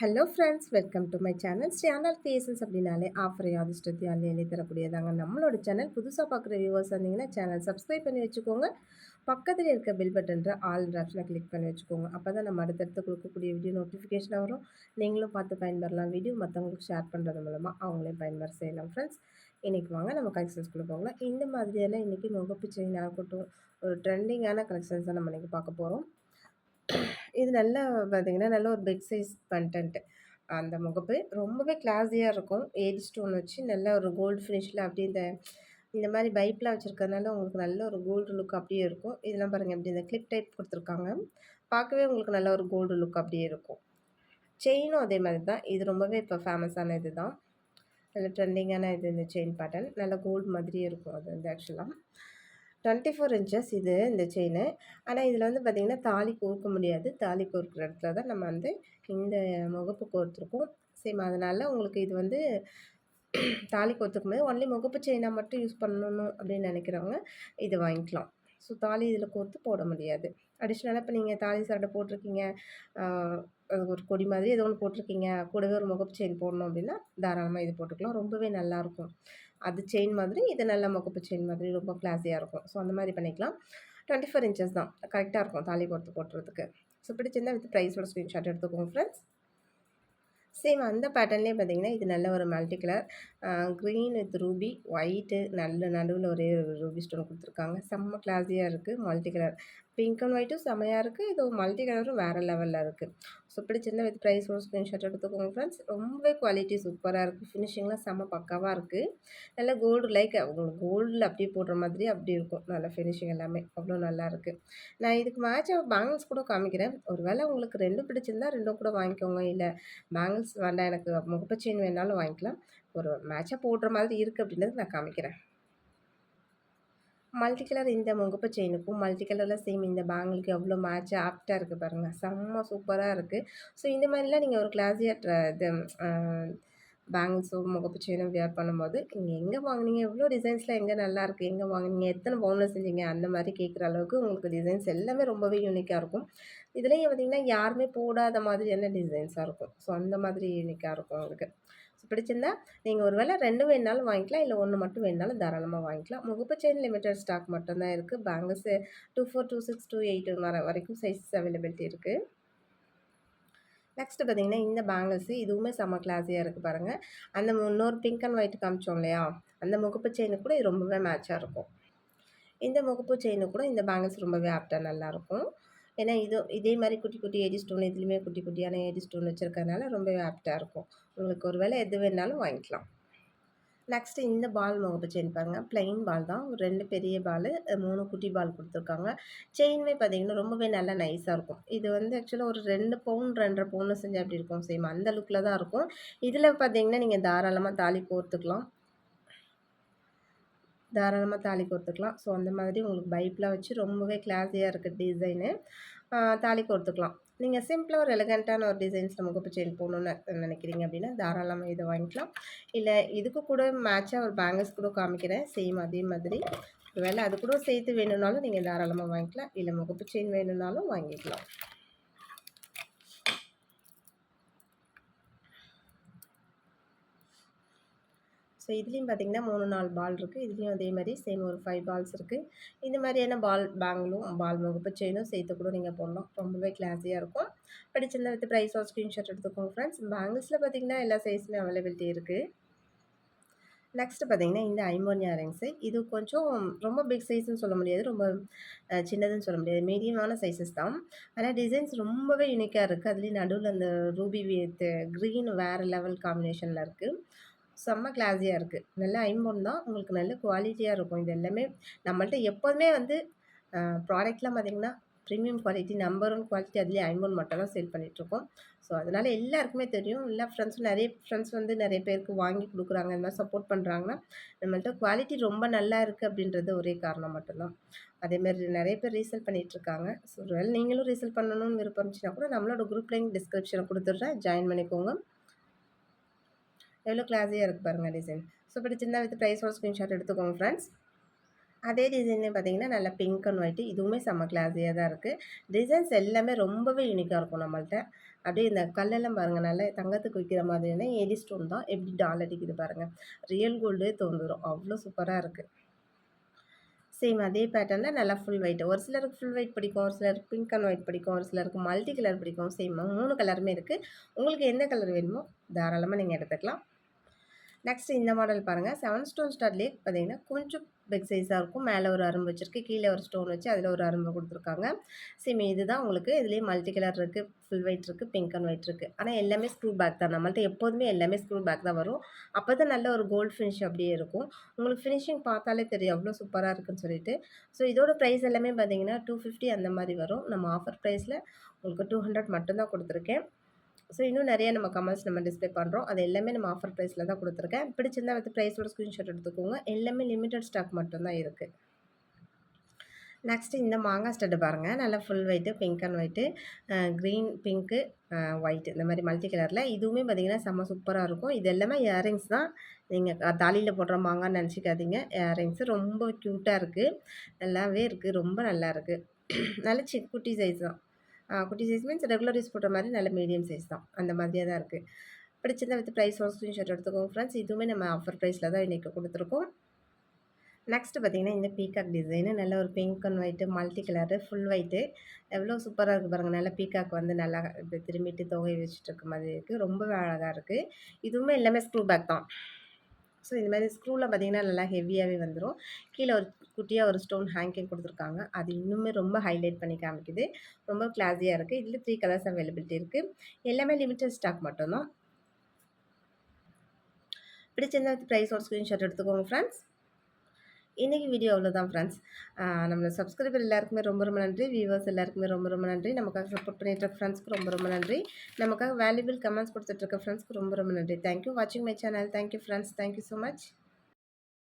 Hello friends welcome to my channel channel creations அப்படின்னாலே offer அதிர்ஷ்டத்தையும் அள்ளி அள்ளி தரக்கூடியதாங்க. நம்மளோட சேனல் புதுசாக பார்க்குற வியூவர்ஸ் வந்தீங்கன்னா சேனல் சப்ஸ்கிரைப் பண்ணி வச்சுக்கோங்க. பக்கத்தில் இருக்க பில் பட்டன்ற ஆல் ஆப்ஷனை கிளிக் பண்ணி வச்சுக்கோங்க. அப்போ தான் நம்ம அடுத்தடுத்து கொடுக்கக்கூடிய வீடியோ நோட்டிஃபிகேஷனாக வரும். நீங்களும் பார்த்து பயன்பெறலாம். வீடியோ மற்றவங்களுக்கு ஷேர் பண்ணுறது மூலமாக அவங்களையும் பயன்பெற செய்யலாம் ஃப்ரெண்ட்ஸ் இன்றைக்கி வாங்க நம்ம கலெக்ஷன்ஸ்குள்ளே போகலாம். இந்த மாதிரியான இன்றைக்கி முகப்பு செயினாக இருக்கட்டும் ஒரு ட்ரெண்டிங்கான கலெக்ஷன்ஸ் தான் நம்ம இன்றைக்கி பார்க்க போகிறோம் இது நல்லா பார்த்தீங்கன்னா, நல்ல ஒரு பிக் சைஸ் கன்டென்ட். அந்த முகப்பு ரொம்பவே கிளாஸியாக இருக்கும். ஏஜ் ஸ்டோன் வச்சு நல்ல ஒரு கோல்டு ஃபினிஷில் அப்படியே இந்த இந்த மாதிரி பைப்லாம் வச்சுருக்கறதுனால உங்களுக்கு நல்ல ஒரு கோல்டு லுக் அப்படியே இருக்கும். இதெல்லாம் பாருங்கள் எப்படி இந்த கிளிப் டைப் கொடுத்துருக்காங்க பார்க்கவே உங்களுக்கு நல்ல ஒரு கோல்டு லுக் அப்படியே இருக்கும். செயினும் அதே மாதிரி தான். இது ரொம்பவே இப்போ ஃபேமஸான இது தான். நல்ல ட்ரெண்டிங்கான இது இந்த செயின் பேட்டர்ன். நல்ல கோல்டு மாதிரியே இருக்கும் அது வந்து ஆக்சுவலாக டுவெண்ட்டி ஃபோர் இன்ச்சஸ் இது இந்த செயினு. ஆனால் இதில் வந்து பார்த்திங்கன்னா தாலி கோர்க்க முடியாது. தாலி கோர்க்குற இடத்துல தான் நம்ம வந்து இந்த முகப்பு கோர்த்துருக்கோம். சேம் அதனால் உங்களுக்கு இது வந்து தாலி கோர்த்துக்கும் போது ஒன்லி முகப்பு செயினாக மட்டும் யூஸ் பண்ணணும் அப்படின்னு நினைக்கிறவங்க இது வாங்கிக்கலாம். ஸோ தாலி இதில் கோர்த்து போட முடியாது. அடிஷ்னலாக இப்போ நீங்கள் தாலி சரடை போட்டிருக்கீங்க. ஒரு கொடி மாதிரி ஏதோ ஒன்று போட்டிருக்கீங்க கூடவே ஒரு முகப்பு செயின் போடணும் அப்படின்னா தாராளமாக இது போட்டுக்கலாம். ரொம்பவே நல்லாயிருக்கும். அது செயின் மாதிரி இது நல்ல முகப்பு செயின் மாதிரி ரொம்ப கிளாஸியாக இருக்கும். ஸோ அந்த மாதிரி பண்ணிக்கலாம். டுவெண்ட்டி ஃபோர் இன்ச்சஸ் தான் கரெக்டாக இருக்கும் தாலி பொறுத்து போட்டுறதுக்கு. ஸோ பிடிச்சிருந்தா வித் ப்ரைஸோட ஸ்க்ரீன்ஷாட் எடுத்துக்கோங்க ஃப்ரெண்ட்ஸ் சேம் அந்த பேட்டர்ன்லேயே பார்த்தீங்கன்னா இது நல்ல ஒரு multi colour green with ruby white நல்ல நடுவில் ஒரே ஒரு ரூபி ஸ்டோன் கொடுத்துருக்காங்க. செம்ம கிளாஸியாக இருக்குது மல்டி கலர் பிங்க் அண்ட் ஒயிட்டும் செமையாக இருக்குது இது மல்டி கலரும் வேறு லெவலில் இருக்குது ஸோ பிடிச்சிருந்தா வித் ப்ரைஸ் ஒரு ஸ்க்ரீன்ஷாட் எடுத்துக்கோங்க ஃப்ரெண்ட்ஸ் ரொம்பவே குவாலிட்டி சூப்பராக இருக்குது ஃபினிஷிங்லாம் செம்ம பக்காவாக இருக்குது நல்லா கோல்டு லைக் உங்களுக்கு கோல்டில் அப்படியே போடுற மாதிரி அப்படி இருக்கும். நல்ல ஃபினிஷிங் எல்லாமே. அவ்வளோ நல்லா இருக்குது நான் இதுக்கு மேட்சாக பேங்கிள்ஸ் கூட காமிக்கிறேன். ஒரு வேளை உங்களுக்கு ரெண்டும் பிடிச்சிருந்தா ரெண்டும் கூட வாங்கிக்கோங்க. இல்லை பேங்கிள்ஸ் வேண்டாம் எனக்கு முகப்பு செயின் வேணாலும் வாங்கிக்கலாம். ஒரு மேட்சாக போடுற மாதிரி இருக்குது அப்படின்றது நான் காமிக்கிறேன். மல்டி கலர் இந்த முகப்பு செயினுக்கும் மல்டி கலரில் சேம் இந்த பேங்கிளுக்கு எவ்வளோ மேட்ச் ஆப்டாக இருக்குது பாருங்கள் செம்ம சூப்பராக இருக்குது ஸோ இந்த மாதிரிலாம் நீங்கள் ஒரு கிளாஸியாக இது பேங்கிள்ஸோ முகப்பு செயினும் வியர் பண்ணும்போது நீங்கள் எங்கே வாங்கினீங்க? எவ்வளோ டிசைன்ஸ்லாம் எங்கே நல்லாயிருக்கு எங்கே வாங்கினீங்க? எத்தனை பவுனில் செஞ்சீங்க? அந்த மாதிரி கேட்குற அளவுக்கு உங்களுக்கு டிசைன்ஸ் எல்லாமே ரொம்பவே யூனிக்காக இருக்கும். இதுலேயும் பார்த்திங்கன்னா யாருமே போடாத மாதிரியான டிசைன்ஸாக இருக்கும். ஸோ அந்த மாதிரி யூனிக்காக இருக்கும் உங்களுக்கு. பிடிச்சிருந்தா நீங்கள் ஒரு வேளை ரெண்டு வேணாலும் வாங்கிக்கலாம் இல்லை ஒன்று மட்டும் வேணாலும் தாராளமாக வாங்கிக்கலாம். முகப்பு செயின் லிமிட்டட் ஸ்டாக் மட்டும்தான் இருக்குது bangles two four two six two eight வர வரைக்கும் சைஸஸ் அவைலபிலிட்டி இருக்குது நெக்ஸ்ட்டு பார்த்தீங்கன்னா இந்த பேங்கிள்ஸு இதுவுமே செம்ம கிளாஸியாக இருக்குது பாருங்கள் அந்த இன்னொரு பிங்க் அண்ட் ஒயிட் காமிச்சோம் இல்லையா? அந்த முகப்பு செயினு கூட இது ரொம்பவே மேட்சாக இருக்கும். இந்த முகப்பு செயினு கூட இந்த பேங்கிள்ஸ் ரொம்பவே ஆப்டாக நல்லாயிருக்கும் ஏன்னா இது இதே மாதிரி குட்டி குட்டி ஏடி ஸ்டோன் இதுலேயுமே குட்டி குட்டியான ஏடி ஸ்டோன் வச்சுருக்கறனால ரொம்பவே ஆப்டாக இருக்கும். உங்களுக்கு ஒரு வேளை எது வேணாலும் வாங்கிக்கலாம். நெக்ஸ்ட்டு இந்த பால் முகப்பு செயின் பாருங்கள் ப்ளைன் பால் தான். ஒரு ரெண்டு பெரிய பால் மூணு குட்டி பால் கொடுத்துருக்காங்க. செயின்மே பார்த்தீங்கன்னா ரொம்பவே நல்லா நைஸாக இருக்கும். இது வந்து ஆக்சுவலாக ஒரு ரெண்டு பவுன் ரெண்டரை பவுன் செஞ்சால் எப்படி இருக்கும்? சேம் அந்த லுக்கில் தான் இருக்கும். இதில் பார்த்தீங்கன்னா நீங்கள் தாராளமாக தாலி போர்த்துக்கலாம் தாராளமாக தாலி கோர்த்துக்கலாம். ஸோ அந்த மாதிரி உங்களுக்கு பைப்லாம் வச்சு ரொம்பவே கிளாஸியாக இருக்குது டிசைனு தாலி கோர்த்துக்கலாம். நீங்கள் சிம்பிளாக ஒரு எலகண்ட்டான ஒரு டிசைன்ஸில் முகப்பு செயின் போகணுன்னு நினைக்கிறீங்க அப்படின்னா தாராளமாக இதை வாங்கிக்கலாம். இல்லை இதுக்கு கூட மேட்சாக ஒரு பேங்கிள்ஸ் கூட காமிக்கிறேன். சேம் அதே மாதிரி. வேலை அது கூட சேர்த்து வேணும்னாலும் நீங்கள் தாராளமாக வாங்கிக்கலாம். இல்லை முகப்பு செயின் வேணும்னாலும் வாங்கிக்கலாம். ஸோ இதுலேயும் பார்த்திங்கன்னா மூணு நாலு பால் இருக்குது இதுலேயும் அதே மாதிரி சேம் ஒரு ஃபைவ் பால்ஸ் இருக்குது இந்த மாதிரியான பால் பேங்கிலும் பால் முகப்பு செயினும் சேர்த்து கூட நீங்கள் போடலாம். ரொம்பவே கிளாஸியாக இருக்கும். பிடிச்சிருந்த வித் ப்ரைஸ் ஆஃப் ஸ்க்ரீன்ஷாட் எடுத்துக்கோங்க ஃப்ரெண்ட்ஸ் பேங்கிள்ஸில் பார்த்திங்கன்னா எல்லா சைஸுமே அவைலபிலிட்டி இருக்குது நெக்ஸ்ட்டு பார்த்திங்கன்னா இந்த ஐமோனியா ரிங்ஸு இது கொஞ்சம் ரொம்ப பிக் சைஸ்ன்னு சொல்ல முடியாது. ரொம்ப சின்னதுன்னு சொல்ல முடியாது. மீடியமான சைஸஸ் தான். ஆனால் டிசைன்ஸ் ரொம்பவே யூனிக்காக இருக்குது அதுலேயும் நடுவில் அந்த ரூபி வித் க்ரீன் வேறு லெவல் காம்பினேஷனில் இருக்குது செம்ம கிளாஸியாக இருக்குது நல்ல ஐம்பொன் தான். உங்களுக்கு நல்ல குவாலிட்டியாக இருக்கும். இது எல்லாமே நம்மள்ட்ட எப்போதுமே வந்து ப்ராடக்ட்லாம் பார்த்திங்கன்னா premium quality number one quality அதுலேயே ஐம்பொன் மட்டும் தான் சேல் பண்ணிகிட்ருக்கோம் ஸோ அதனால் எல்லாருக்குமே தெரியும். எல்லா ஃப்ரெண்ட்ஸும் நிறைய ஃப்ரெண்ட்ஸ் வந்து நிறைய பேருக்கு வாங்கி கொடுக்குறாங்க. இந்த மாதிரி சப்போர்ட் பண்ணுறாங்கன்னா நம்மள்ட்ட குவாலிட்டி ரொம்ப நல்லா இருக்குது அப்படின்றது ஒரே காரணம் மட்டும்தான் அதேமாதிரி நிறைய பேர் ரீசேல் பண்ணிகிட்ருக்காங்க ஸோ ஒருவேளை நீங்களும் ரீசேல் பண்ணணும்னு விருப்பம் இருந்துச்சுன்னா கூட நம்மளோட குரூப் லிங்க் டிஸ்கிரிப்ஷனை கொடுத்துட்றேன். ஜாயின் பண்ணிக்கோங்க. எவ்வளோ கிளாஸியாக இருக்குது பாருங்கள் டிசைன் ஸோ பிடிச்சிருந்தா வித் ப்ரைஸோட ஸ்க்ரீன்ஷாட் எடுத்துக்கோங்க ஃப்ரெண்ட்ஸ் அதே டிசைன்லேயும் பார்த்தீங்கன்னா நல்லா பிங்க் அண்ட் ஒயிட்டு இதுவுமே செம்ம கிளாஸியாக தான் இருக்குது டிசைன்ஸ் எல்லாமே ரொம்பவே யூனிக்காக இருக்கும் நம்மள்ட்ட. அப்படியே இந்த கல்லெல்லாம் பாருங்கள் நல்லா தங்கத்துக்கு வைக்கிற மாதிரியான ஏடி ஸ்டோன் தான். எப்படி டால் அடிக்குது பாருங்கள் ரியல் கோல்டே தோந்துடும் அவ்வளோ சூப்பராக இருக்குது சேம் அதே பேட்டர்னில் நல்லா ஃபுல் ஒயிட் ஒரு சிலருக்கு ஃபுல் ஒயிட் பிடிக்கும் ஒரு சிலருக்கு பிங்க் அண்ட் ஒயிட் பிடிக்கும் ஒரு சிலருக்கு மல்டி கலர் பிடிக்கும் சேம் மூணு கலருமே இருக்குது உங்களுக்கு எந்த கலர் வேணுமோ தாராளமாக நீங்கள் எடுத்துக்கலாம். நெக்ஸ்ட் இந்த மாடல் பாருங்கள் செவன் ஸ்டோன் ஸ்டார்ட்லேயே பார்த்தீங்கன்னா கொஞ்சம் பிக் சைஸாக இருக்கும். மேலே ஒரு அரும்பு வச்சுருக்கு. கீழே ஒரு ஸ்டோன் வச்சு அதில் ஒரு அரும்பு கொடுத்துருக்காங்க. சேம் இதுதான் உங்களுக்கு. இதுலேயே மல்டி கலர் இருக்குது ஃபுல் ஒயிட் இருக்குது பிங்க் அண்ட் ஒயிட் இருக்குது ஆனால் எல்லாமே ஸ்க்ரூ பேக் தான். நம்மள்ட்ட எப்போதுமே எல்லாமே ஸ்க்ரூ பேக் தான் வரும். அப்போ தான் நல்ல ஒரு கோல்டு ஃபினிஷ் அப்படியே இருக்கும். உங்களுக்கு ஃபினிஷிங் பார்த்தாலே தெரியும். அவ்வளோ சூப்பராக இருக்குன்னு சொல்லிட்டு. ஸோ இதோட ப்ரைஸ் எல்லாமே பார்த்தீங்கன்னா டூ ஃபிஃப்டி அந்த மாதிரி வரும். நம்ம ஆஃபர் ப்ரைஸில் உங்களுக்கு டூ ஹண்ட்ரட் மட்டும்தான் கொடுத்துருக்கேன். ஸோ இன்னும் நிறைய நம்ம கமெண்ட்ஸ் நம்ம டிஸ்பிளே பண்ணுறோம் அது எல்லாமே நம்ம ஆஃபர் ப்ரைஸில் தான் கொடுத்துருக்கேன். பிடிச்சிருந்தா வந்து ப்ரைஸோட ஸ்க்ரீன்ஷாட் எடுத்துக்கோங்க. எல்லாமே லிமிட்டட் ஸ்டாக் மட்டும்தான் இருக்குது நெக்ஸ்ட்டு இந்த மாங்காய் ஸ்டட்டு பாருங்கள் நல்லா full white pink and white green pink white இந்த மாதிரி மல்டி கலரில் இதுவுமே பார்த்திங்கன்னா செம்ம சூப்பராக இருக்கும். இது எல்லாமே இயரிங்ஸ் தான். நீங்கள் தாலியில் போடுற மாங்கான்னு நினச்சிக்காதீங்க. இயரிங்ஸு ரொம்ப க்யூட்டாக இருக்குது நல்லாவே இருக்குது ரொம்ப நல்லா இருக்குது நல்ல சிக் குட்டி சைஸ் தான். குட்டி சைஸ் மீன்ஸ் ரெகுலர் யூஸ் போடுற மாதிரி நல்ல மீடியம் சைஸ் தான். அந்த மாதிரியே தான் இருக்குது பிடிச்சிருந்தா வித் ப்ரைஸ் ஒரு ஸ்க்ரீன்ஷாட் எடுத்துக்கோங்க ஃப்ரெண்ட்ஸ் இதுவுமே நம்ம ஆஃபர் ப்ரைஸில் தான் இன்றைக்கி கொடுத்துருக்கோம். நெக்ஸ்ட்டு பார்த்திங்கன்னா இந்த பீகாக் டிசைனு நல்ல ஒரு pink and white multi colour full white எவ்வளோ சூப்பராக இருக்குது பாருங்கள் நல்லா பீகாக் வந்து நல்லா இப்போ திரும்பிட்டு தொகை வச்சுட்டு இருக்க மாதிரி இருக்குது ரொம்பவே அழகாக இருக்குது இதுவுமே எல்லாமே ஸ்க்ரூ பேக் தான். ஸோ இந்த மாதிரி ஸ்க்ரூவில் பார்த்திங்கன்னா நல்லா ஹெவியாகவே வந்துடும் கீழே ஒரு குட்டியாக ஒரு ஸ்டோன் ஹேங்கிங் கொடுத்துருக்காங்க. அது இன்னுமே ரொம்ப ஹைலைட் பண்ணி காமிக்குது. ரொம்ப கிளாஸியாக இருக்குது இதில் த்ரீ கலர்ஸ் அவைலபிலிட்டி இருக்குது எல்லாமே லிமிட்டட் ஸ்டாக் மட்டும்தான். பிடிச்சிருந்தா ப்ரைஸ் ஒரு ஸ்க்ரீன்ஷாட் எடுத்துக்கோங்க ஃப்ரெண்ட்ஸ் இன்றைக்கி வீடியோ அவ்வளோதான் ஃப்ரெண்ட்ஸ் நம்மளோட சப்ஸ்கிரைபர் எல்லாருக்குமே ரொம்ப ரொம்ப நன்றி. வியூவர்ஸ் எல்லாருக்குமே ரொம்ப ரொம்ப நன்றி. நமக்காக சப்போர்ட் பண்ணிட்டு இருக்க ஃப்ரெண்ட்ஸ்க்கு ரொம்ப ரொம்ப நன்றி. நமக்காக வேல்யூபிள் கமெண்ட்ஸ் கொடுத்துட்ருக்க ஃப்ரெண்ட்ஸ்க்கு ரொம்ப ரொம்ப நன்றி. தேங்க்யூ வாட்சிங் my channel thank you friends thank you so much